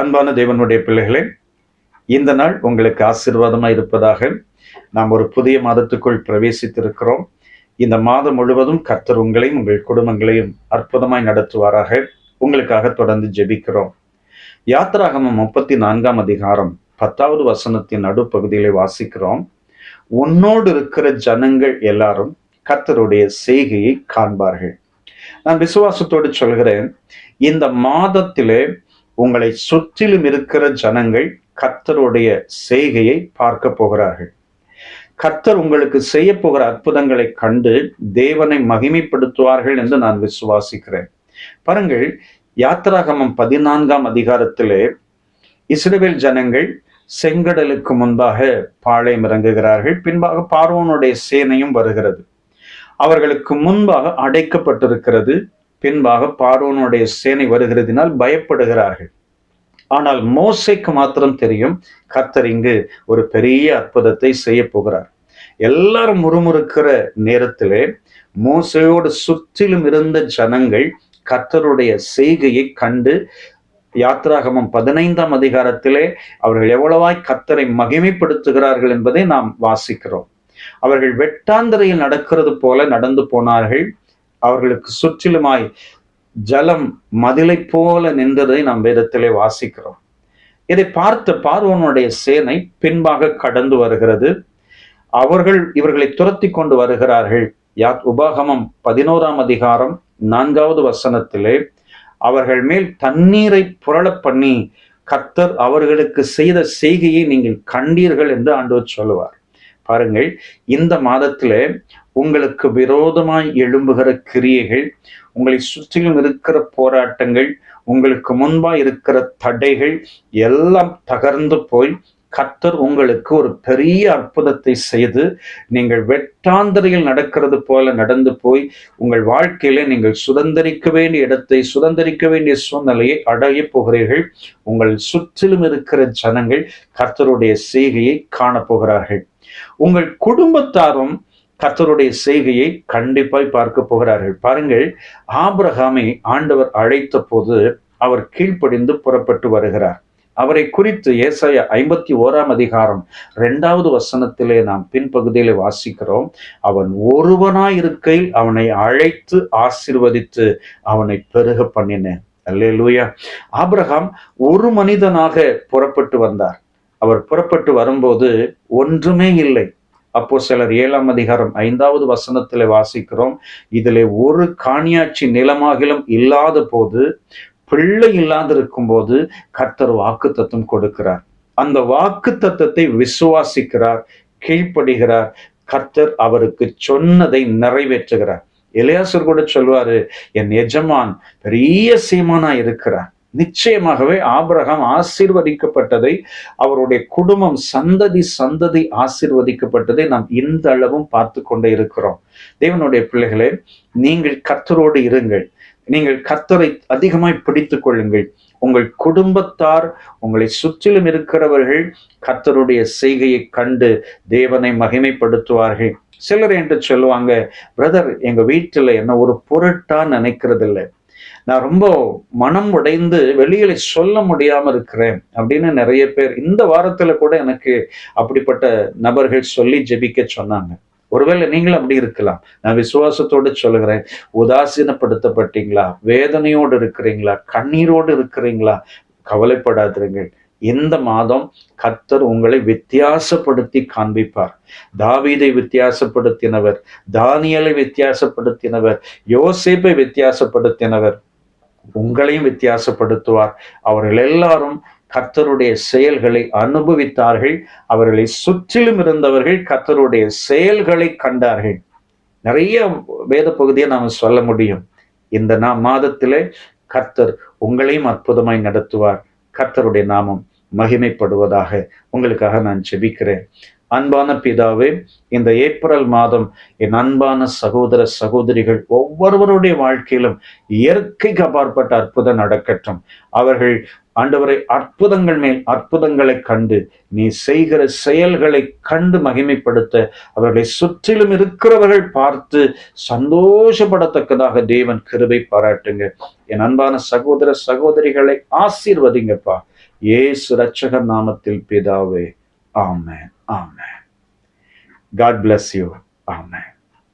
அன்பான தேவனுடைய பிள்ளைகளே இந்த நாள் உங்களுக்கு ஆசீர்வாதமாக இருப்பதாக நாம் ஒரு புதிய மாதத்துக்குள் பிரவேசித்திருக்கிறோம். இந்த மாதம் முழுவதும் கர்த்தர் உங்களையும் உங்கள் குடும்பங்களையும் அற்புதமாய் நடத்துவாராக. உங்களுக்காக தொடர்ந்து ஜெபிக்கிறோம். யாத்ராகமம் முப்பத்தி நான்காம் அதிகாரம் பத்தாவது வசனத்தின் நடுப்பகுதியிலே வாசிக்கிறோம். உன்னோடு இருக்கிற ஜனங்கள் எல்லாரும் கர்த்தருடைய செய்கையை காண்பார்கள். நான் விசுவாசத்தோடு சொல்கிறேன் இந்த மாதத்திலே உங்களை சுற்றிலும் இருக்கிற ஜனங்கள் கர்த்தருடைய செய்கையை பார்க்க போகிறார்கள். கர்த்தர் உங்களுக்கு செய்ய போகிற அற்புதங்களை கண்டு தேவனை மகிமைப்படுத்துவார்கள் என்று நான் விசுவாசிக்கிறேன். பாருங்கள் யாத்திராகமம் பதினான்காம் அதிகாரத்திலே இஸ்ரேல் ஜனங்கள் செங்கடலுக்கு முன்பாக பாளையம் இறங்குகிறார்கள். பின்பாக பார்வோனுடைய சேனையும் வருகிறது. அவர்களுக்கு முன்பாக அடைக்கப்பட்டிருக்கிறது. பின்பாக பார்வோனுடைய சேனை வருகிறதினால் பயப்படுகிறார்கள். ஆனால் மோசைக்கு மாத்திரம் தெரியும் கர்த்தர் இங்கு ஒரு பெரிய அற்புதத்தை செய்ய போகிறார். எல்லாரும் முறுமுறுக்கிற நேரத்திலே மோசையோடு சுற்றிலும் இருந்த ஜனங்கள் கர்த்தருடைய செய்கையை கண்டு யாத்ராகமம் பதினைந்தாம் அதிகாரத்திலே அவர்கள் எவ்வளவாய் கர்த்தரை மகிமைப்படுத்துகிறார்கள் என்பதை நாம் வாசிக்கிறோம். அவர்கள் வெட்டாந்தரையில் நடக்கிறது போல நடந்து போனார்கள். அவர்களுக்கு சுற்றிலுமாய் ஜலம் மதிலை போல நின்றதை நாம் வேதத்திலே வாசிக்கிறோம். இதை பார்த்த பார்வனுடைய சேனை பின்பாக கடந்து வருகிறது. அவர்கள் இவர்களை துரத்தி கொண்டு வருகிறார்கள். யாத் உபாகமம் பதினோராம் அதிகாரம் நான்காவது வசனத்திலே அவர்கள் மேல் தண்ணீரை புரள பண்ணி கத்தர் அவர்களுக்கு செய்த செய்கையை நீங்கள் கண்டீர்கள் என்று ஆண்டவர் சொல்லுவார். பாருங்கள் இந்த மாதத்துல உங்களுக்கு விரோதமாய் எழும்புகிற கிரியைகள் உங்களை சுற்றிலும் இருக்கிற போராட்டங்கள் உங்களுக்கு முன்பா இருக்கிற தடைகள் எல்லாம் தகர்ந்து போய் கர்த்தர் உங்களுக்கு ஒரு பெரிய அற்புதத்தை செய்து நீங்கள் வெட்டாந்தரையில் நடக்கிறது போல நடந்து போய் உங்கள் வாழ்க்கையில நீங்கள் சுதந்திரிக்க வேண்டிய இடத்தை சுதந்திரிக்க வேண்டிய சூழ்நிலையை அடைய போகிறீர்கள். உங்கள் சுற்றிலும் இருக்கிற ஜனங்கள் கர்த்தருடைய செய்கையை காணப்போகிறார்கள். உங்கள் குடும்பத்தாரும் கத்தருடைய செய்கையை கண்டிப்பாய் பார்க்க போகிறார்கள். பாருங்கள் ஆபிரகாமை ஆண்டவர் அழைத்த போது அவர் கீழ்ப்படிந்து புறப்பட்டு வருகிறார். அவரை குறித்து ஏசாய ஐம்பத்தி ஓராம் அதிகாரம் இரண்டாவது வசனத்திலே நாம் பின்பகுதியிலே வாசிக்கிறோம். அவன் ஒருவனாய் இருக்கையில் அவனை அழைத்து ஆசிர்வதித்து அவனை பெருக பண்ணினேன். அல்லேலூயா. ஆபிரகாம் ஒரு மனிதனாக புறப்பட்டு வந்தார். அவர் புறப்பட்டு வரும்போது ஒன்றுமே இல்லை. அப்போ சிலர் ஏழாம் அதிகாரம் ஐந்தாவது வசனத்தில் வாசிக்கிறோம் இதிலே ஒரு காணியாட்சி நிலமாகிலும் இல்லாத போது பிள்ளை இல்லாதிருக்கும் போது கர்த்தர் வாக்கு தத்துவம் கொடுக்கிறார். அந்த வாக்கு தத்துவத்தை விசுவாசிக்கிறார் கீழ்ப்படுகிறார். கர்த்தர் அவருக்கு சொன்னதை நிறைவேற்றுகிறார். இளையாசர் கூட சொல்வாரு என் எஜமான் பெரிய சீமானா இருக்கிறார். நிச்சயமாகவே ஆபிரகாம் ஆசீர்வதிக்கப்பட்டதை அவருடைய குடும்பம் சந்ததி சந்ததி ஆசீர்வதிக்கப்பட்டதை நாம் இந்த அளவும் பார்த்து கொண்டே இருக்கிறோம். தேவனுடைய பிள்ளைகளே நீங்கள் கத்தரோடு இருங்கள். நீங்கள் கத்தரை அதிகமாய் பிடித்து கொள்ளுங்கள். உங்கள் குடும்பத்தார் உங்களை சுற்றிலும் இருக்கிறவர்கள் கத்தருடைய செய்கையை கண்டு தேவனை மகிமைப்படுத்துவார்கள். சிலர் என்று சொல்லுவாங்க பிரதர் எங்க வீட்டில் என்ன ஒரு பொருட்டா நினைக்கிறதில்லை. நான் ரொம்ப மனம் உடைந்து வெளியில சொல்ல முடியாம இருக்கிறேன் அப்படின்னு நிறைய பேர் இந்த வாரத்துல கூட எனக்கு அப்படிப்பட்ட நபர்கள் சொல்லி ஜெபிக்க சொன்னாங்க. ஒருவேளை நீங்களும் அப்படி இருக்கலாம். நான் விசுவாசத்தோடு சொல்லுகிறேன். உதாசீனப்படுத்தப்பட்டீங்களா? வேதனையோடு இருக்கிறீங்களா? கண்ணீரோடு இருக்கிறீங்களா? கவலைப்படாதிருங்கள். இந்த மாதம் கர்த்தர் உங்களை வித்தியாசப்படுத்தி காண்பிப்பார். தாவீதை வித்தியாசப்படுத்தினவர் தானியலை வித்தியாசப்படுத்தினவர் யோசிப்பை வித்தியாசப்படுத்தினவர் உங்களையும் வித்தியாசப்படுத்துவார். அவர்கள் எல்லாரும் கர்த்தருடைய செயல்களை அனுபவித்தார்கள். அவர்களை சுற்றிலும் இருந்தவர்கள் கர்த்தருடைய செயல்களை கண்டார்கள். நிறைய வேத பகுதியை நாம் சொல்ல முடியும். இந்த நா மாதத்திலே கர்த்தர் உங்களையும் அற்புதமாய் நடத்துவார். கர்த்தருடைய நாமம் மகிமைப்படுவதாக உங்களுக்காக நான் செபிக்கிறேன் அன்பான பிதாவே இந்த ஏப்ரல் மாதம் என் அன்பான சகோதர சகோதரிகள் ஒவ்வொருவருடைய வாழ்க்கையிலும் இயற்கைக்கு அப்பாற்பட்ட அற்புதம் நடக்கட்டும். அவர்கள் ஆண்டவரை அற்புதங்கள் மேல் அற்புதங்களை கண்டு நீ செய்கிற செயல்களை கண்டு மகிமைப்படுத்த அவர்களை சுற்றிலும் இருக்கிறவர்கள் பார்த்து சந்தோஷப்படத்தக்கதாக தேவன் கிருபை பாராட்டுங்க. என் அன்பான சகோதர சகோதரிகளை ஆசீர்வதிங்கப்பா. ஏசு ரட்சகர் நாமத்தில் பிதாவே ஆமேன். ஆமென் காட் bless யூ ஆமென்